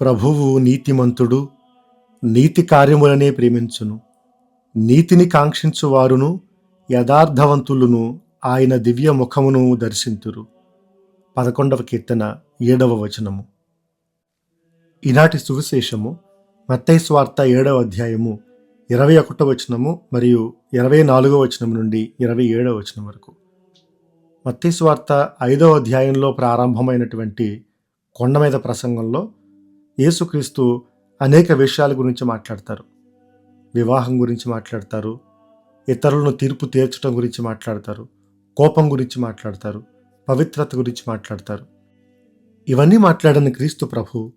ప్రభువు నీతిమంతుడు నీతి కార్యములనే ప్రేమించును. నీతిని కాంక్షించు వారును యథార్థవంతులను ఆయన దివ్య ముఖమును దర్శింతురు. పదకొండవ కీర్తన ఏడవ వచనము. ఈనాటి సువిశేషము మత్తయి స్వార్త ఏడవ అధ్యాయము ఇరవై ఒకటో వచనము మరియు ఇరవై నాలుగో వచనం నుండి ఇరవై ఏడవ వచనం వరకు. మత్తయి స్వార్త ఐదవ అధ్యాయంలో ప్రారంభమైనటువంటి కొండ మీద ప్రసంగంలో యేసుక్రీస్తు అనేక విషయాల గురించి మాట్లాడతారు. వివాహం గురించి మాట్లాడతారు. ఇతరులను తీర్పు తీర్చడం గురించి మాట్లాడతారు. కోపం గురించి మాట్లాడతారు. పవిత్రత గురించి మాట్లాడతారు. ఇవన్నీ మాట్లాడిన క్రీస్తు ప్రభు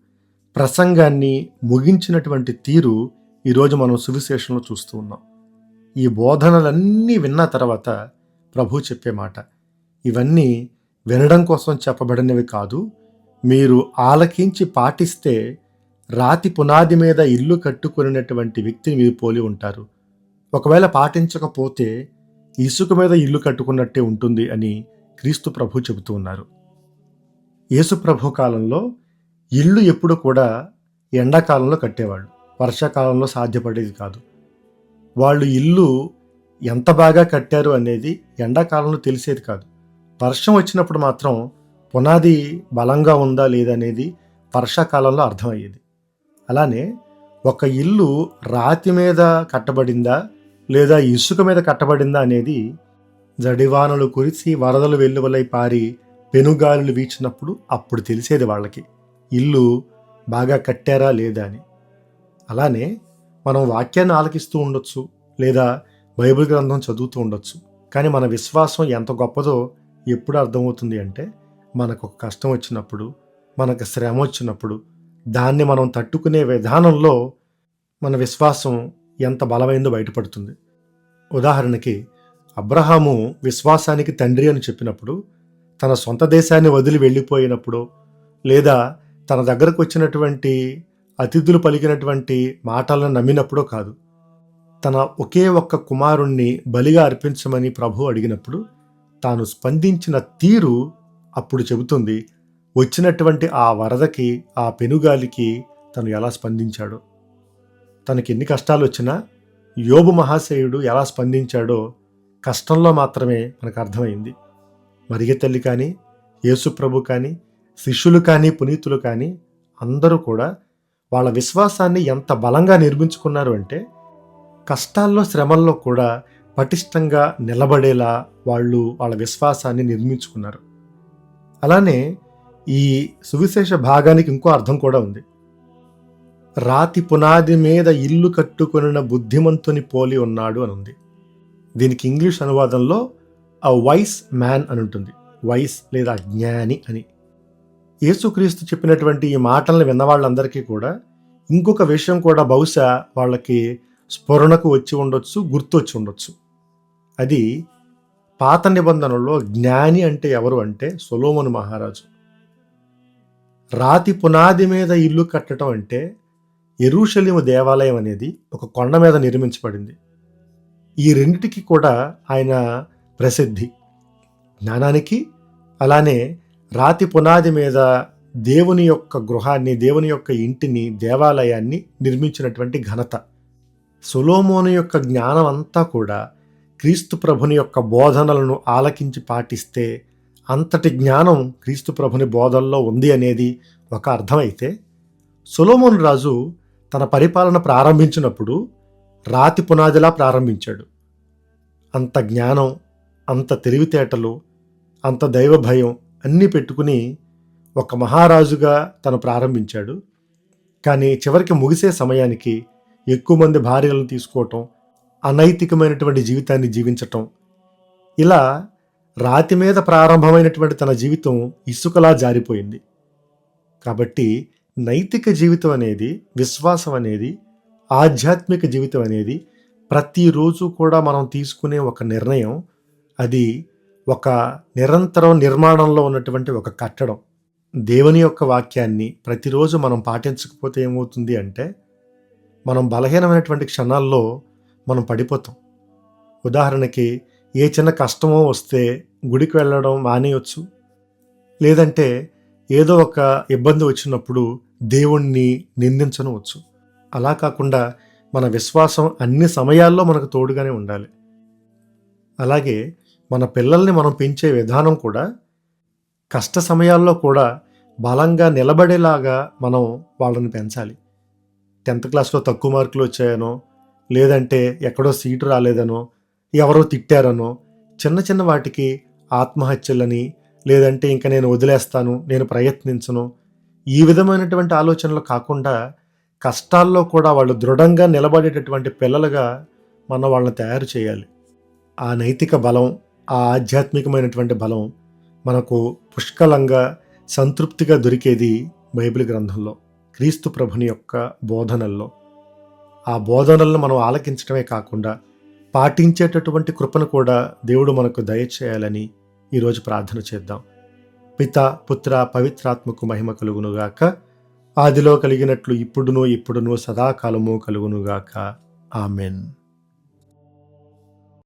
ప్రసంగాన్ని ముగించినటువంటి తీరు ఈరోజు మనం సువిశేషంలో చూస్తూ ఉన్నాం. ఈ బోధనలన్నీ విన్న తర్వాత ప్రభు చెప్పే మాట ఇవన్నీ వినడం కోసం చెప్పబడినవి కాదు మీరు ఆలకించి పాటిస్తే రాతి పునాది మీద ఇల్లు కట్టుకునేటువంటి వ్యక్తిని మీరు పోలి ఉంటారు. ఒకవేళ పాటించకపోతే ఇసుక మీద ఇల్లు కట్టుకున్నట్టే ఉంటుంది అని క్రీస్తు ప్రభు చెబుతూ ఉన్నారు. యేసు ప్రభు కాలంలో ఇల్లు ఎప్పుడు కూడా ఎండాకాలంలో కట్టేవాళ్ళు. వర్షాకాలంలో సాధ్యపడేది కాదు. వాళ్ళు ఇల్లు ఎంత బాగా కట్టారు అనేది ఎండాకాలంలో తెలిసేది కాదు. వర్షం వచ్చినప్పుడు మాత్రం పునాది బలంగా ఉందా లేదా అనేది వర్షాకాలంలో అర్థమయ్యేది. అలానే ఒక ఇల్లు రాతి మీద కట్టబడిందా లేదా ఇసుక మీద కట్టబడిందా అనేది జడివానలు కురిసి వరదలు వెల్లువలై పారి పెనుగాలులు వీచినప్పుడు అప్పుడు తెలిసేది వాళ్ళకి ఇల్లు బాగా కట్టారా లేదా అని. అలానే మనం వాక్యాన్ని ఆలకిస్తూ ఉండొచ్చు లేదా బైబిల్ గ్రంథం చదువుతూ ఉండొచ్చు కానీ మన విశ్వాసం ఎంత గొప్పదో ఎప్పుడు అర్థమవుతుంది అంటే మనకు ఒక కష్టం వచ్చినప్పుడు మనకు శ్రమ వచ్చినప్పుడు దాన్ని మనం తట్టుకునే విధానంలో మన విశ్వాసం ఎంత బలమైందో బయటపడుతుంది. ఉదాహరణకి అబ్రహాము విశ్వాసానికి తండ్రి అని చెప్పినప్పుడు తన సొంత దేశాన్ని వదిలి వెళ్ళిపోయినప్పుడు లేదా తన దగ్గరకు వచ్చినటువంటి అతిథులు పలికినటువంటి మాటలను నమ్మినప్పుడో కాదు. తన ఒకే ఒక్క కుమారుణ్ణి బలిగా అర్పించమని ప్రభు అడిగినప్పుడు తాను స్పందించిన తీరు అప్పుడు చెబుతుంది వచ్చినటువంటి ఆ వరదకి ఆ పెనుగాలికి తను ఎలా స్పందించాడో? తనకి ఎన్ని కష్టాలు వచ్చినా యోబు మహాశయుడు ఎలా స్పందించాడో కష్టంలో మాత్రమే మనకు అర్థమైంది. మరిగ తల్లి కానీ యేసుప్రభు కానీ శిష్యులు కానీ పునీతులు కానీ అందరూ కూడా వాళ్ళ విశ్వాసాన్ని ఎంత బలంగా నిర్మించుకున్నారు అంటే కష్టాల్లో శ్రమల్లో కూడా పటిష్టంగా నిలబడేలా వాళ్ళు వాళ్ళ విశ్వాసాన్ని నిర్మించుకున్నారు. అలానే ఈ సువిశేష భాగానికి ఇంకో అర్థం కూడా ఉంది. రాతి పునాది మీద ఇల్లు కట్టుకొనిన బుద్ధిమంతుని పోలి ఉన్నాడు అని ఉంది. దీనికి ఇంగ్లీష్ అనువాదంలో ఆ వైస్ మ్యాన్ అని ఉంటుంది. వైస్ లేదా జ్ఞాని అని. యేసుక్రీస్తు చెప్పినటువంటి ఈ మాటలను విన్న వాళ్ళందరికీ కూడా ఇంకొక విషయం కూడా బహుశా వాళ్ళకి స్ఫురణకు వచ్చి ఉండొచ్చు గుర్తొచ్చి ఉండొచ్చు. అది పాత నిబంధనలో జ్ఞాని అంటే ఎవరు అంటే సొలోమను మహారాజు. రాతి పునాది మీద ఇల్లు కట్టడం అంటే ఎరుషలేము దేవాలయం అనేది ఒక కొండ మీద నిర్మించబడింది. ఈ రెండిటికి కూడా ఆయన ప్రసిద్ధి. జ్ఞానానికి అలానే రాతి పునాది మీద దేవుని యొక్క గృహాన్ని దేవుని యొక్క ఇంటిని దేవాలయాన్ని నిర్మించినటువంటి ఘనత. సులోమోను యొక్క జ్ఞానం అంతా కూడా క్రీస్తు ప్రభుని యొక్క బోధనలను ఆలకించి పాటిస్తే అంతటి జ్ఞానం క్రీస్తు ప్రభుని బోధనలో ఉంది అనేది ఒక అర్థమైతే సులోమోన్ రాజు తన పరిపాలన ప్రారంభించినప్పుడు రాతి పునాదిలా ప్రారంభించాడు. అంత జ్ఞానం అంత తెలివితేటలు అంత దైవ భయం అన్నీ పెట్టుకుని ఒక మహారాజుగా తను ప్రారంభించాడు. కానీ చివరికి ముగిసే సమయానికి ఎక్కువ మంది భార్యలను తీసుకోవటం అనైతికమైనటువంటి జీవితాన్ని జీవించటం. ఇలా రాతి మీద ప్రారంభమైనటువంటి తన జీవితం ఇసుకలా జారిపోయింది. కాబట్టి నైతిక జీవితం అనేది విశ్వాసం అనేది ఆధ్యాత్మిక జీవితం అనేది ప్రతిరోజు కూడా మనం తీసుకునే ఒక నిర్ణయం. అది ఒక నిరంతరం నిర్మాణంలో ఉన్నటువంటి ఒక కట్టడం. దేవుని యొక్క వాక్యాన్ని ప్రతిరోజు మనం పాటించకపోతే ఏమవుతుంది అంటే మనం బలహీనమైనటువంటి క్షణాల్లో మనం పడిపోతాం. ఉదాహరణకి ఏ చిన్న కష్టమో వస్తే గుడికి వెళ్ళడం మానేయొచ్చు. లేదంటే ఏదో ఒక ఇబ్బంది వచ్చినప్పుడు దేవుణ్ణి నిందించనవచ్చు. అలా కాకుండా మన విశ్వాసం అన్ని సమయాల్లో మనకు తోడుగానే ఉండాలి. అలాగే మన పిల్లల్ని మనం పెంచే విధానం కూడా కష్ట సమయాల్లో కూడా బలంగా నిలబడేలాగా మనం వాళ్ళని పెంచాలి. టెన్త్ క్లాస్లో తక్కువ మార్కులు వచ్చాయనో లేదంటే ఎక్కడో సీటు రాలేదనో ఎవరో తిట్టారనో చిన్న చిన్న వాటికి ఆత్మహత్యలని లేదంటే ఇంకా నేను వదిలేస్తాను నేను ప్రయత్నించను ఈ విధమైనటువంటి ఆలోచనలు కాకుండా కష్టాల్లో కూడా వాళ్ళు దృఢంగా నిలబడేటటువంటి పిల్లలుగా మనం వాళ్ళని తయారు చేయాలి. ఆ నైతిక బలం ఆ ఆధ్యాత్మికమైనటువంటి బలం మనకు పుష్కలంగా సంతృప్తిగా దొరికేది బైబిల్ గ్రంథంలో క్రీస్తు ప్రభుని యొక్క బోధనల్లో. ఆ బోధనలను మనం ఆలకించడమే కాకుండా పాటించేటటువంటి కృపను కూడా దేవుడు మనకు దయచేయాలని ఈరోజు ప్రార్థన చేద్దాం. పిత పుత్ర పవిత్రాత్మకు మహిమ కలుగునుగాక ఆదిలో కలిగినట్లు ఇప్పుడును ఇప్పుడును సదాకాలము కలుగునుగాక ఆమెన్.